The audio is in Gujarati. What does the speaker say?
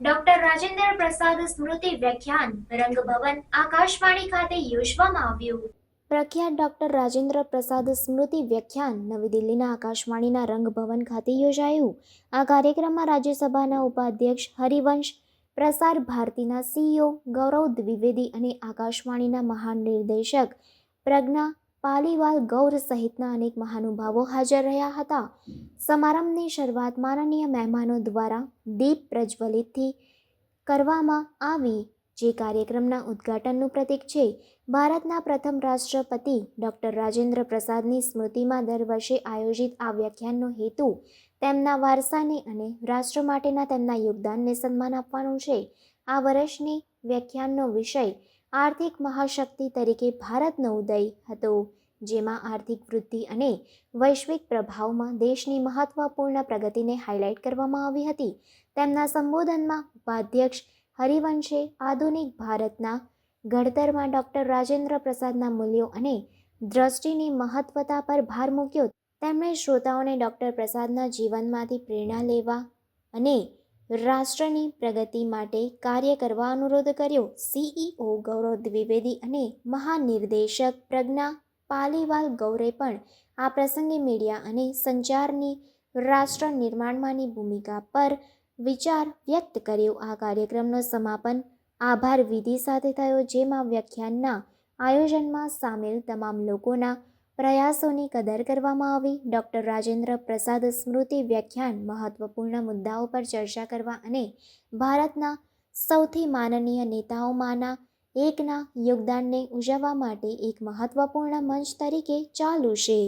ડોક્ટર રાજેન્દ્ર પ્રસાદ સ્મૃતિ વ્યાખ્યાન, રંગભવન, આકાશવાણી ખાતે યોજવામાં આવ્યું. પ્રખ્યાત ડોક્ટર રાજેન્દ્ર પ્રસાદ સ્મૃતિ વ્યાખ્યાન, નવી દિલ્હીના આકાશવાણીના રંગભવન ખાતે યોજાયું. આ કાર્યક્રમમાં રાજ્યસભાના ઉપાધ્યક્ષ હરિવંશ પ્રસાર ભારતીના સીઈઓ ગૌરવ દ્વિવેદી અને આકાશવાણીના મહાનિર્દેશક પ્રજ્ઞા પાલીવાલ ગૌર સહિતના અનેક મહાનુભાવો હાજર રહ્યા હતા. સમારંભની શરૂઆત માનનીય મહેમાનો દ્વારા દીપ પ્રજ્વલિતથી કરવામાં આવી, જે કાર્યક્રમના ઉદ્ઘાટનનું પ્રતીક છે. ભારતના પ્રથમ રાષ્ટ્રપતિ ડૉક્ટર રાજેન્દ્ર પ્રસાદની સ્મૃતિમાં દર વર્ષે આયોજિત આ વ્યાખ્યાનનો હેતુ તેમના વારસાને અને રાષ્ટ્ર માટેના તેમના યોગદાનને સન્માન આપવાનું છે. આ વર્ષની વ્યાખ્યાનનો વિષય આર્થિક મહાશક્તિ તરીકે ભારતનો ઉદય હતો, જેમાં આર્થિક વૃદ્ધિ અને વૈશ્વિક પ્રભાવમાં દેશની મહત્વપૂર્ણ પ્રગતિને હાઇલાઇટ કરવામાં આવી હતી. તેમના સંબોધનમાં ઉપાધ્યક્ષ હરિવંશે આધુનિક ભારતના ઘડતરમાં ડૉક્ટર રાજેન્દ્ર પ્રસાદના મૂલ્યો અને દ્રષ્ટિની મહત્વતા પર ભાર મૂક્યો. તેમણે શ્રોતાઓને ડૉક્ટર પ્રસાદના જીવનમાંથી પ્રેરણા લેવા અને રાષ્ટ્રની પ્રગતિ માટે કાર્ય કરવા અનુરોધ કર્યો. સીઈઓ ગૌરવ દ્વિવેદી અને મહાનિર્દેશક પ્રજ્ઞા પાલીવાલ ગૌરે પણ આ પ્રસંગે મીડિયા અને સંચારની રાષ્ટ્ર નિર્માણમાંની ભૂમિકા પર વિચાર વ્યક્ત કર્યો. આ કાર્યક્રમનો સમાપન આભાર વિધિ સાથે થયો, જેમાં વ્યાખ્યાનના આયોજનમાં સામેલ તમામ લોકોના પ્રયાસોની કદર કરવામાં આવી. ડૉક્ટર રાજેન્દ્ર પ્રસાદ સ્મૃતિ વ્યાખ્યાન મહત્વપૂર્ણ મુદ્દાઓ પર ચર્ચા કરવા અને ભારતના સૌથી માનનીય નેતાઓમાંના એકના યોગદાનને ઉજવવા માટે એક મહત્વપૂર્ણ મંચ તરીકે ચાલુ છે.